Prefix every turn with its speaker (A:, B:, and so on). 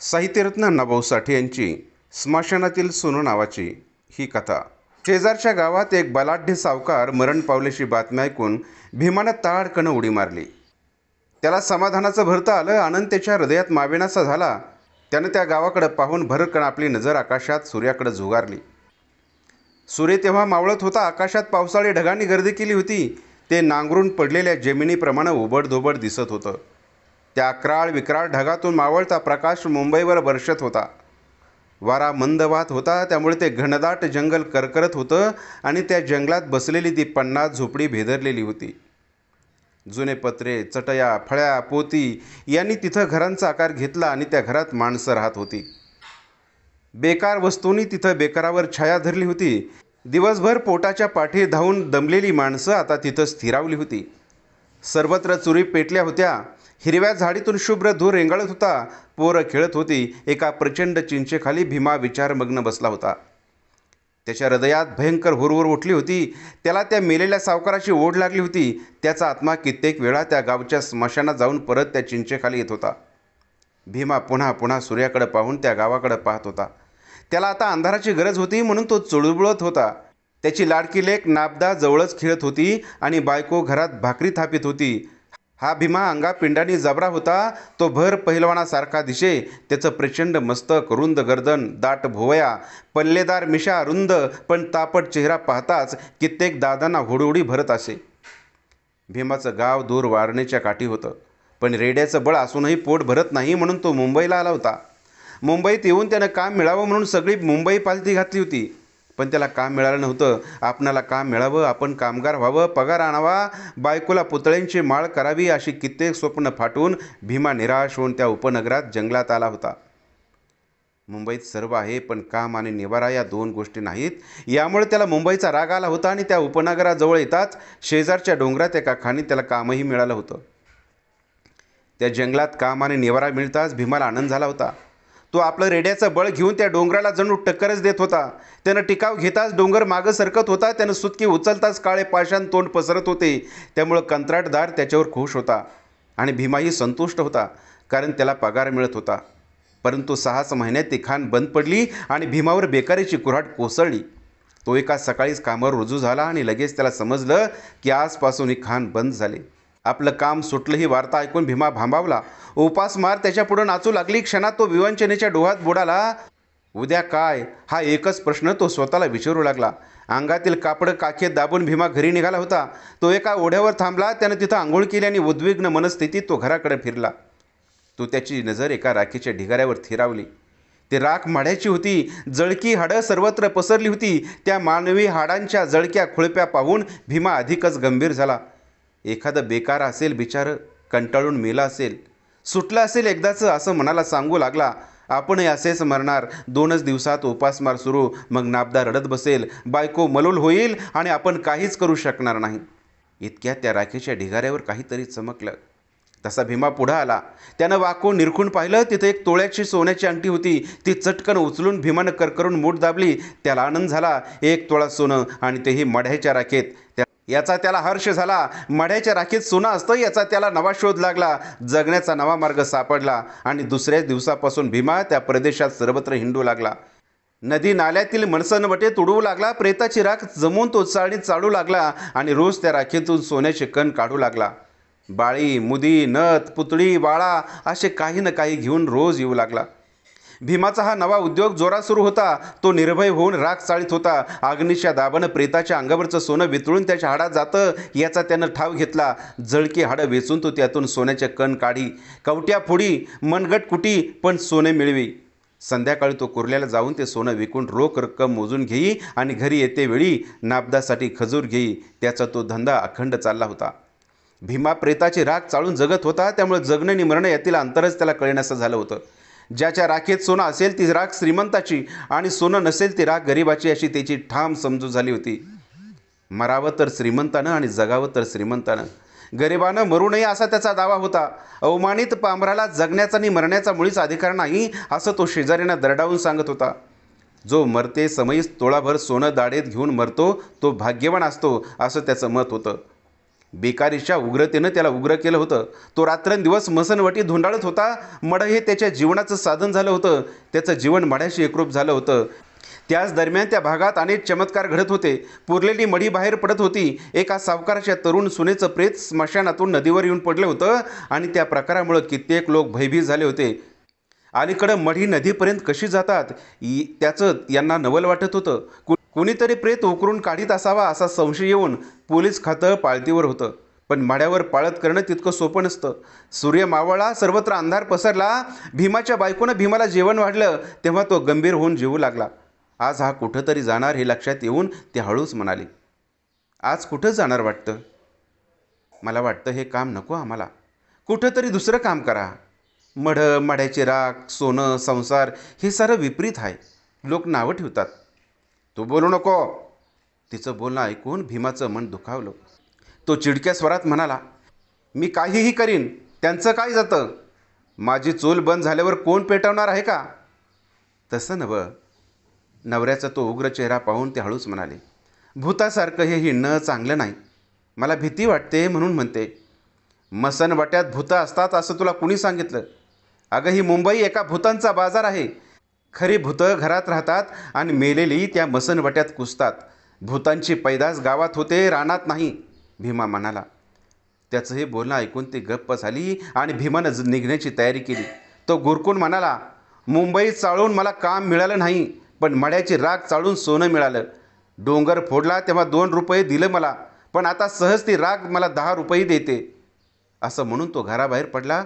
A: साहित्यरत्न अण्णाभाऊ साठे यांची स्मशानातील सोनं नावाची ही कथा. शेजारच्या गावात एक बलाढ्य सावकार मरण पावल्याची बातमी ऐकून भीमानं ताडकणं उडी मारली. त्याला समाधानाचं भरतं आलं आनंद त्याच्या हृदयात मावेनासा झाला. त्यानं त्या गावाकडं पाहून भरकण आपली नजर आकाशात सूर्याकडे झुगारली. सूर्य तेव्हा मावळत होता आकाशात पावसाळी ढगांनी गर्दी केली होती. ते नांगरून पडलेल्या जमिनीप्रमाणे उबडधोबड दिसत होतं. त्या अक्राळ विक्राळ ढगातून मावळता प्रकाश मुंबईवर बरसत होता. वारा मंद वाहत होता त्यामुळे ते घनदाट जंगल करकरत होतं आणि त्या जंगलात बसलेली ती पन्नास झोपडी भेदरलेली होती. जुने पत्रे चटया फळ्या पोती यांनी तिथं घरांचा आकार घेतला आणि त्या घरात माणसं राहत होती. बेकार वस्तूंनी तिथं बेकारावर छाया धरली होती. दिवसभर पोटाच्या पाठी धावून दमलेली माणसं आता तिथं स्थिरावली होती. सर्वत्र चुरी पेटल्या होत्या. हिरव्या झाडीतून शुभ्र धूर रेंगाळत होता. पोरं खेळत होती. एका प्रचंड चिंचेखाली भीमा विचारमग्न बसला होता. त्याच्या हृदयात भयंकर हुरहुर उठली होती. त्याला त्या मेलेल्या सावकाराची ओढ लागली होती. त्याचा आत्मा कित्येक वेळा त्या गावच्या स्मशानात जाऊन परत त्या चिंचेखाली येत होता. भीमा पुन्हा पुन्हा सूर्याकडे पाहून त्या गावाकडे पाहत होता. त्याला आता अंधाराची गरज होती म्हणून तो चुळबुळत होता. त्याची लाडकी लेक नाबदा जवळच खेळत होती आणि बायको घरात भाकरी थापित होती. हा भीमा अंगापिंडाने जबरा होता तो भर पहिलवानासारखा दिशे त्याचं प्रचंड मस्तक रुंद गर्दन दाट भोवया पल्लेदार मिशा रुंद पण तापट चेहरा पाहताच कित्येक दादांना हुडहुडी भरत असे. भीमाचं गाव दूर वारणेच्या काठी होतं पण रेड्याचं बळ असूनही पोट भरत नाही म्हणून तो मुंबईला आला होता. मुंबईत येऊन त्यानं काम मिळावं म्हणून सगळी मुंबई पालथी घातली होती. पण त्याला काम मिळालं नव्हतं. आपणाला काम मिळावं आपण कामगार व्हावं पगार आणावा बायकोला पुतळ्यांची माळ करावी अशी कित्येक स्वप्न फाटून भीमा निराश होऊन त्या उपनगरात जंगलात आला होता. मुंबईत सर्व आहे पण काम आणि निवारा या दोन गोष्टी नाहीत. यामुळे त्याला मुंबईचा राग आला होता आणि त्या उपनगराजवळ येताच शेजारच्या डोंगरात एका खाणी त्याला कामही मिळालं होतं. त्या जंगलात काम आणि निवारा मिळताच भीमाला आनंद झाला होता. तो आपलं रेड्याचं बळ घेऊन त्या डोंगराला जणू टक्करच देत होता. त्यानं टिकाव घेताच डोंगर मागं सरकत होता त्यानं सुतकी उचलताच काळे पाषाण तोंड पसरत होते. त्यामुळं कंत्राटदार त्याच्यावर खुश होता आणि भीमाही संतुष्ट होता कारण त्याला पगार मिळत होता. परंतु सहाच महिन्यात ती खाण बंद पडली आणि भीमावर बेकारीची कुऱ्हाड कोसळली. तो एका सकाळीच कामावर रुजू झाला आणि लगेच त्याला समजलं की आजपासून ही खाण बंद झाली. आपलं काम सुटलं ही वार्ता ऐकून भीमा भांबावला. उपासमार त्याच्यापुढं नाचू लागली. क्षणात तो विवंचनेच्या डोहात बुडाला. उद्या काय? हा एकच प्रश्न तो स्वतःला विचारू लागला. अंगातील कापड काखेत दाबून भीमा घरी निघाला होता. तो एका ओढ्यावर थांबला. त्यानं तिथं आंघोळ केली आणि उद्विग्न मनस्थितीत तो घराकडे फिरला. तो त्याची नजर एका राखीच्या ढिगाऱ्यावर थिरावली. ते राख माढ्याची होती. जळकी हाडं सर्वत्र पसरली होती. त्या मानवी हाडांच्या जळक्या खुळप्या पाहून भीमा अधिकच गंभीर झाला. एखादं बेकार असेल बिचारं कंटाळून मेला असेल सुटलं असेल एकदाचं असं मनाला सांगू लागला आपणही असेच मरणार. दोनच दिवसात उपासमार सुरू मग नाबदा रडत बसेल बायको मलूल होईल आणि आपण काहीच करू शकणार नाही. इतक्यात त्या राखेच्या ढिगाऱ्यावर काहीतरी चमकलं. तसा भीमा पुढं आला. त्यानं वाकून निरखून पाहिलं तिथं एक तोळ्याची सोन्याची अंगठी होती. ती चटकन उचलून भीमानं करकरून मूठ दाबली. त्याला आनंद झाला. एक तोळा सोनं आणि तेही मढ्याच्या राखेत. त्या याचा त्याला हर्ष झाला. मढ्याच्या राखीत सोनं असतं याचा त्याला नवा शोध लागला. जगण्याचा नवा मार्ग सापडला आणि दुसऱ्याच दिवसापासून भीमा त्या प्रदेशात सर्वत्र हिंडू लागला. नदी नाल्यातील मनसनवटे तुडवू लागला प्रेताची राख जमून तो चाळणीत चाळू लागला आणि रोज त्या राखीतून सोन्याचे कण काढू लागला. बाळी मुदी नथ पुतळी बाळा असे काही ना काही घेऊन रोज येऊ लागला. भीमाचा हा नवा उद्योग जोरात सुरू होता. तो निर्भय होऊन राग चाळीत होता. अग्नीच्या दाबानं प्रेताच्या अंगावरचं सोनं वितळून त्याच्या हाडात जातं याचा त्यानं ठाव घेतला. जळकी हाडं वेचून तो त्यातून सोन्याचे कण काढी. कवट्या फोडी मनगट कुटी पण सोने मिळवी. संध्याकाळी तो कुर्ल्याला जाऊन ते सोनं विकून रोख रक्कम मोजून घेई आणि घरी येते वेळी नाबदासाठी खजूर घेई. त्याचा तो धंदा अखंड चालला होता. भीमा प्रेताची राग चाळून जगत होता त्यामुळे जगणं आणि मरणं यातील अंतरच त्याला कळण्याचं झालं होतं. ज्याच्या राखेत सोनं असेल ती राख श्रीमंताची आणि सोनं नसेल ती राख गरिबाची अशी त्याची ठाम समजू झाली होती. मरावं तर श्रीमंतानं आणि जगावं तर श्रीमंतानं. गरिबानं मरू नये असा त्याचा दावा होता. अवमानित पांभराला जगण्याचा आणि मरण्याचा मुळीच अधिकार नाही असं तो शेजाऱ्यांना दरडावून सांगत होता. जो मरते समयीच तोळाभर सोनं दाढेत घेऊन मरतो तो भाग्यवान असतो असं त्याचं मत होतं. बेकारीच्या उग्रतेनं त्याला उग्र केलं होतं. तो रात्रंदिवस मसनवटी धुंडाळत होता. मड हे त्याच्या जीवनाचं साधन झालं होतं. त्याचं जीवन मढ्याशी एकरूप झालं होतं. त्याच दरम्यान त्या भागात अनेक चमत्कार घडत होते. पुरलेली मढी बाहेर पडत होती. एका सावकाराच्या तरुण सुनेचं प्रेत स्मशानातून नदीवर येऊन पडलं होतं आणि त्या प्रकारामुळं कित्येक लोक भयभीत झाले होते. अलीकडं मढी नदीपर्यंत कशी जातात? त्याचं यांना नवल वाटत होतं. कु कुणीतरी प्रेत उकरून काढीत असावा असा संशय येऊन पोलीस खातं पाळतीवर होतं. पण माड्यावर पाळत करणं तितकं सोपं नसतं. सूर्य मावळा सर्वत्र अंधार पसरला भीमाच्या बायकोनं भीमाला जेवण वाढलं तेव्हा तो गंभीर होऊन जेवू लागला. आज हा कुठंतरी जाणार हे लक्षात येऊन ते हळूच म्हणाले आज कुठं जाणार वाटतं? मला वाटतं हे काम नको आम्हाला. कुठंतरी दुसरं काम करा. मढं मढ्याचे राख सोनं संसार हे सारं विपरीत आहे. लोक नावं ठेवतात. तू बोलू नको. तिचं बोलणं ऐकून भीमाचं मन दुखावलं. तो चिडक्या स्वरात म्हणाला मी काहीही करीन त्यांचं काय जातं? माझी चूल बंद झाल्यावर कोण पेटवणार आहे का? तसं नवं नवऱ्याचा तो उग्र चेहरा पाहून ते हळूच म्हणाले भूतासारखं हे हिंडणं चांगलं नाही. मला भीती वाटते म्हणून म्हणते. मसन वाट्यात भूतं असतात असं तुला कुणी सांगितलं? अगं ही मुंबई एका भूतांचा बाजार आहे. खरी भूतं घरात राहतात आणि मेलेली त्या मसनवट्यात कुसतात. भूतांची पैदास गावात होते रानात नाही भीमा म्हणाला. त्याचं हे बोलणं ऐकून ती गप्प झाली आणि भीमानं निघण्याची तयारी केली. तो गुरकून म्हणाला मुंबईत चाळून मला काम मिळालं नाही पण मड्याची राग चाळून सोनं मिळालं. डोंगर फोडला तेव्हा दोन रुपये दिलं मला पण आता सहज ती राग मला दहा रुपये देते. असं म्हणून तो घराबाहेर पडला.